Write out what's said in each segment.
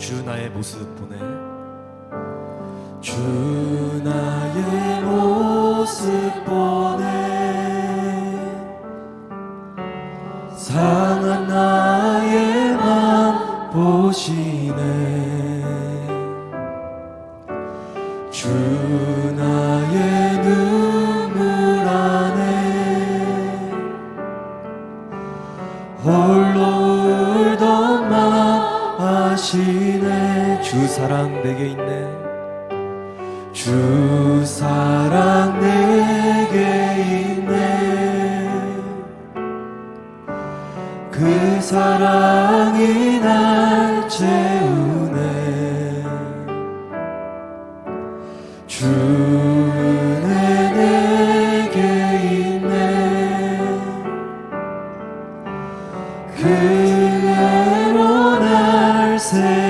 주 나의 모습 보내. 주 나의 모습 보내 사랑 내게 있네. 주 사랑 내게 있네. 그 사랑이 날 채우네. 주 은혜 내게 있네. 그 은혜로 날 세우네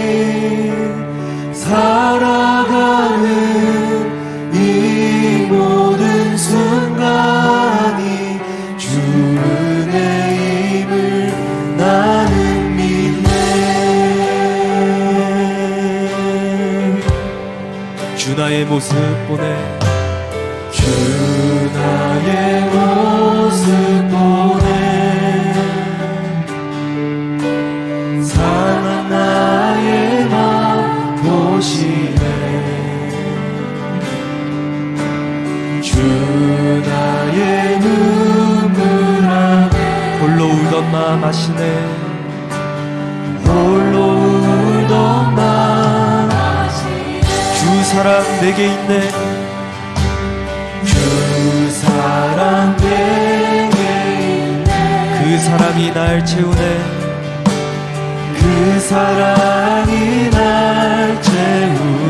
나의 모습 보내. 주 나의 모습 보내. 상한 나의 맘 보시네. 주 나의 눈물 안에 홀로 울던 마음 아시네 사랑 내게 있네. 주 사랑 내게 있네. 그 사랑이 날 채우네. 그 사랑이 날 채우네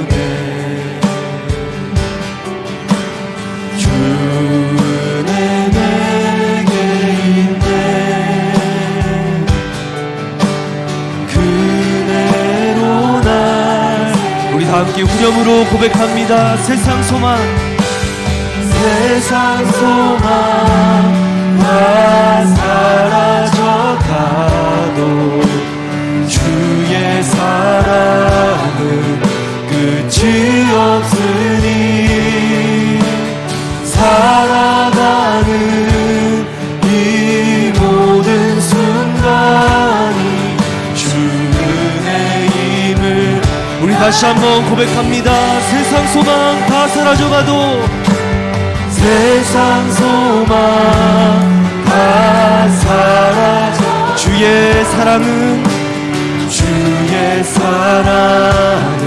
함께 후렴으로 고백합니다. 세상 소망. 세상 소망. 다 사라져가도 주의 사랑은 끝이 없으니 살아 다시 한번 고백합니다. 세상 소망 다 사라져가도 세상 소망 다 사라져. 주의 사랑은 주의 사랑은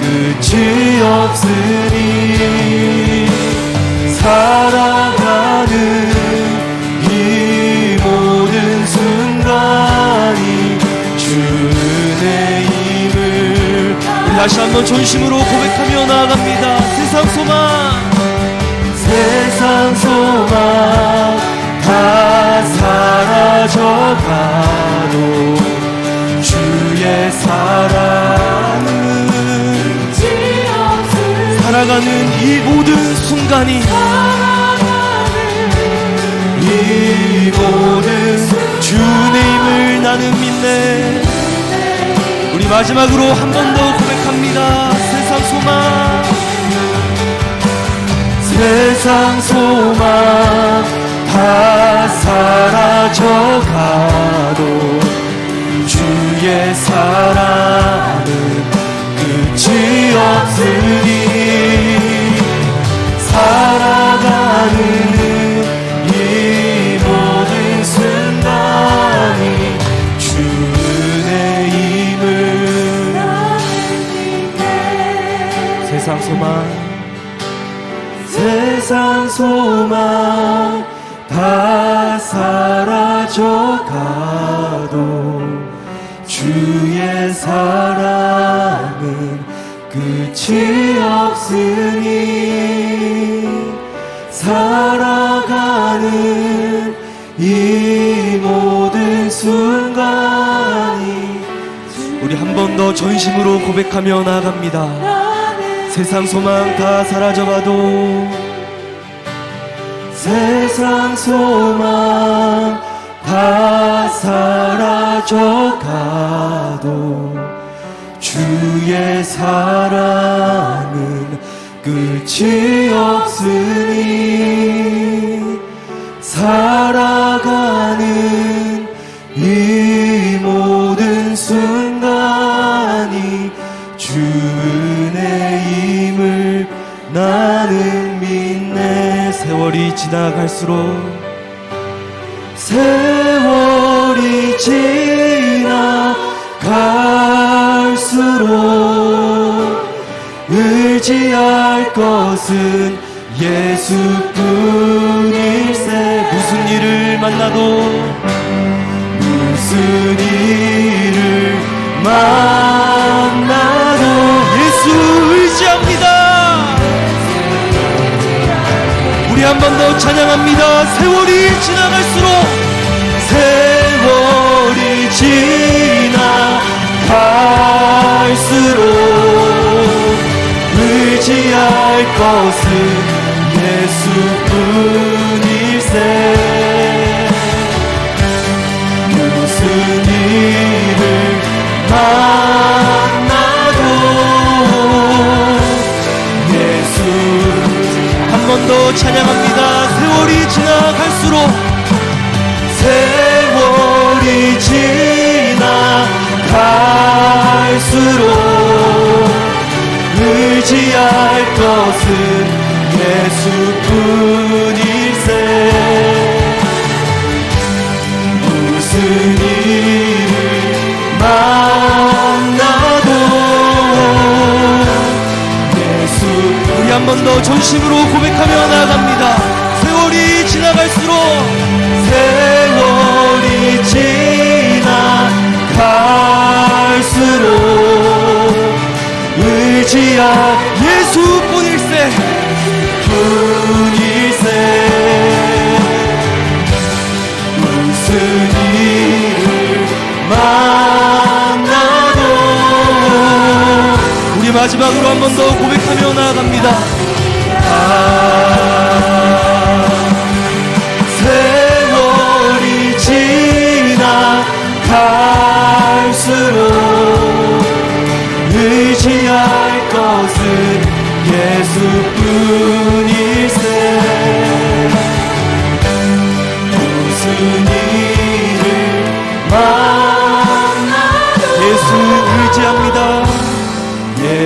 끝이 없으니. 살아가는 다시 한번 전심으로 고백하며 나아갑니다. 세상 소망. 세상 소망 다 사라져가도 주의 사랑은 살아가는 이 모든 순간이 이 모든 주의 힘을 나는 믿네 마지막으로 한 번 더 고백합니다. 세상 소망. 세상 소망 다 사라져가도 주의 사랑은 끝이 없으니 살아가는 세상 소망 세상 소망 다 사라져가도 주의 사랑은 끝이 없으니 살아가는 이 모든 순간이 우리 한 번 더 전심으로 고백하며 나아갑니다. 세상 소망 다 사라져가도 세상 소망 다 사라져가도 주의 사랑은 끝이 없으니 살아가는 이 모든 순간 지나갈수록 세월이 지나갈수록 의지할 것은 예수뿐일세. 무슨 일을 만나도 무슨 일 한 번 더 찬양합니다. 세월이 지나갈수록 세월이 지나갈수록 의지할 것은 예수뿐일세 지나갈수록 의지할 것은 예수뿐일세 무슨 일을 만나도 예수 우리 한 번 더 전심으로 고백하며 나아갑니다. 예수뿐일세 뿐일세 무슨 일을 만나도 우리 마지막으로 한 번 더 고백하며 나아갑니다. 세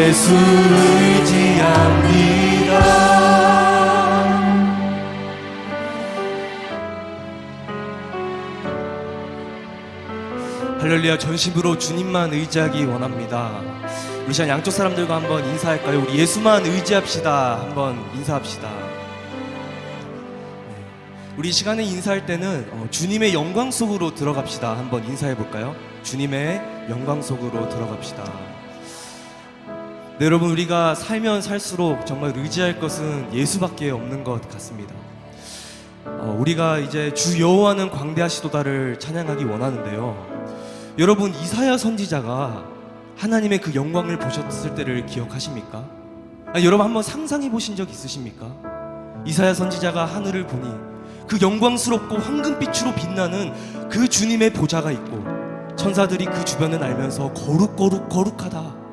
예수 의지합니다 할렐루야 전심으로 주님만 의지하기 원합니다. 우리 시간 양쪽 사람들과 한번 인사할까요? 우리 예수만 의지합시다. 한번 인사합시다. 네. 우리 이 시간에 인사할 때는 어, 주님의 영광 속으로 들어갑시다. 한번 인사해 볼까요? 주님의 영광 속으로 들어갑시다. 네, 여러분 우리가 살면 살수록 정말 의지할 것은 예수밖에 없는 것 같습니다. 어, 우리가 이제 주 여호와는 광대하시도다를 찬양하기 원하는데요. 여러분 이사야 선지자가 하나님의 그 영광을 보셨을 때를 기억하십니까? 아, 여러분 한번 상상해 보신 적 있으십니까? 이사야 선지자가 하늘을 보니 그 영광스럽고 황금빛으로 빛나는 그 주님의 보좌가 있고 천사들이 그 주변을 알면서 거룩 거룩 거룩하다.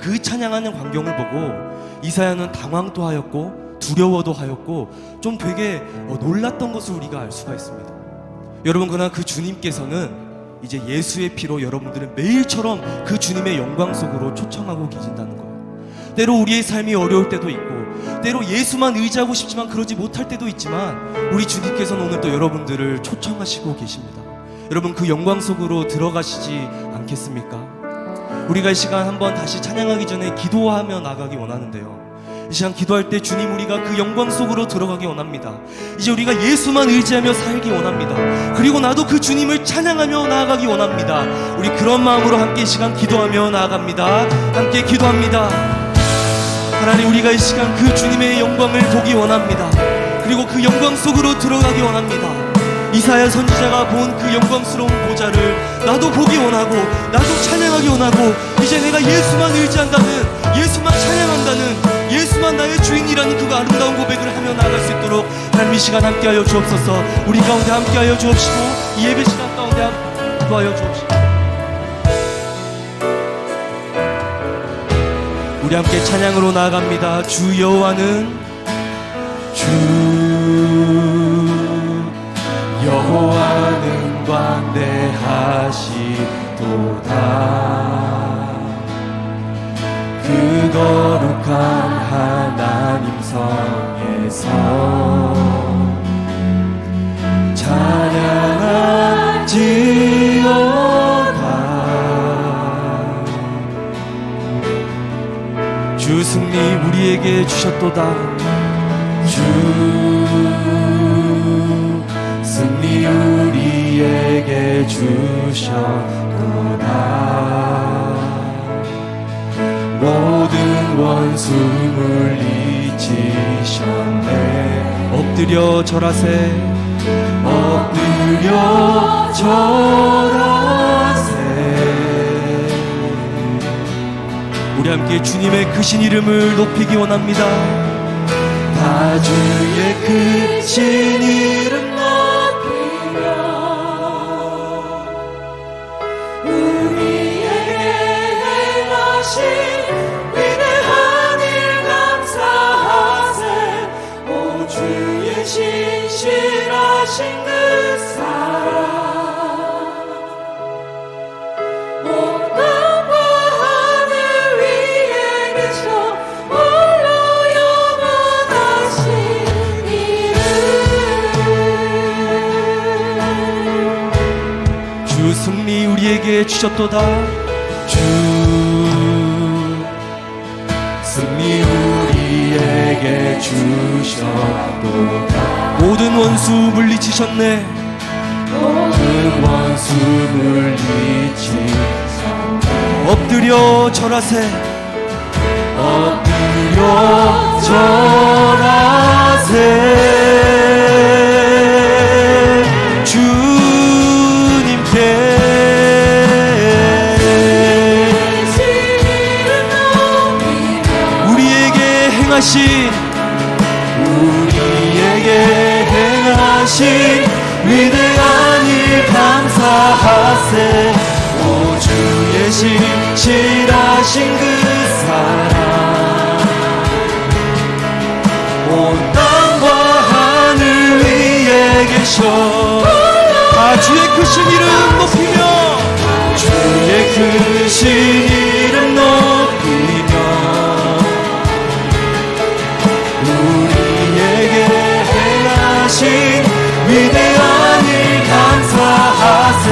그 찬양하는 광경을 보고 이사야는 당황도 하였고 두려워도 하였고 좀 되게 어, 놀랐던 것을 우리가 알 수가 있습니다. 여러분 그러나 그 주님께서는 이제 예수의 피로 여러분들은 매일처럼 그 주님의 영광 속으로 초청하고 계신다는 거예요. 때로 우리의 삶이 어려울 때도 있고 때로 예수만 의지하고 싶지만 그러지 못할 때도 있지만 우리 주님께서는 오늘 또 여러분들을 초청하시고 계십니다. 여러분 그 영광 속으로 들어가시지 않겠습니까? 우리가 이 시간 한번 다시 찬양하기 전에 기도하며 나가기 원하는데요. 이 시간 기도할 때 주님 우리가 그 영광 속으로 들어가기 원합니다. 이제 우리가 예수만 의지하며 살기 원합니다. 그리고 나도 그 주님을 찬양하며 나아가기 원합니다. 우리 그런 마음으로 함께 이 시간 기도하며 나아갑니다. 함께 기도합니다. 하나님 우리가 이 시간 그 주님의 영광을 보기 원합니다. 그리고 그 영광 속으로 들어가기 원합니다. 이사 이사야 선지자가 본 그 영광스러운 보좌를 나도 보기 원하고 나도 찬양하기 원하고 이제 내가 예수만 의지한다는 예수만 찬양한다는 예수만 나의 주인이라는 그 아름다운 고백을 하며 나아갈 수 있도록 하나님 이 시간 함께하여 주옵소서. 우리 가운데 함께하여 주옵시고 이 예배 시간 가운데 함께하여 주옵시고. 우리 함께 찬양으로 나아갑니다. 주 여호와는 주 여호와는 광대하시도다. 그 거룩한 하나님 성에서 찬양하지어다. 주 승리 우리에게 주셨도다 주셨도다 모든 원수 물리치셨네. 엎드려 절하세. 엎드려 절하세. 우리 함께 주님의 크신 이름을 높이기 원합니다. 다 주의 크신 이름 우리에게 주셨도다 주 승리 우리에게 주셨도다. 모든 원수 물리치셨네. 모든 원수 물리치 엎드려 절하세. 엎드려 절하세 행하신 우리에게 행하신 위대한 일 감사하세. 오 주의 신실하신 그 사랑. 온 땅과 하늘 위에 계셔. 다 주의 크신 이름 높이며 주의 크신 이름 위대한 일 감사하세.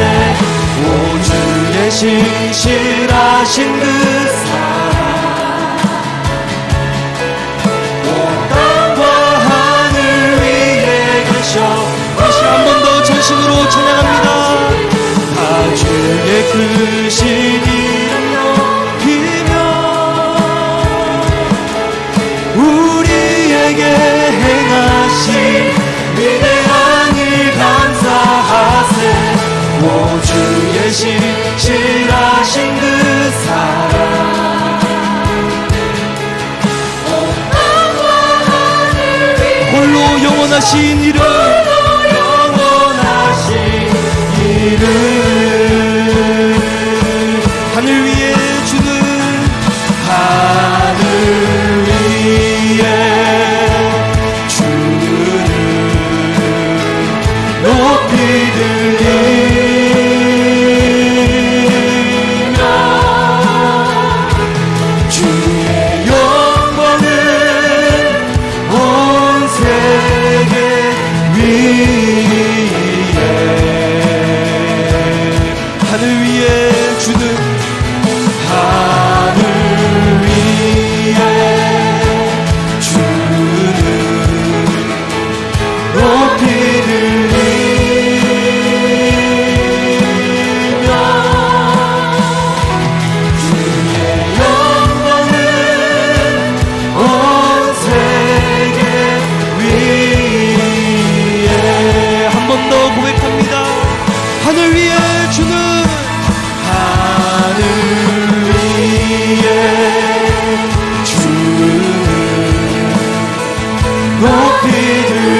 오 주의 신실하신 그 사랑. 온 땅과 하늘 위에 계셔. 다시 한 번 더 전심으로 찬양합니다. 다 주의 크신 이름 높이며 우리에게 주의 신실하신 그 사랑. 홀로 영원하신 이름. 영원하신 이름 높이 들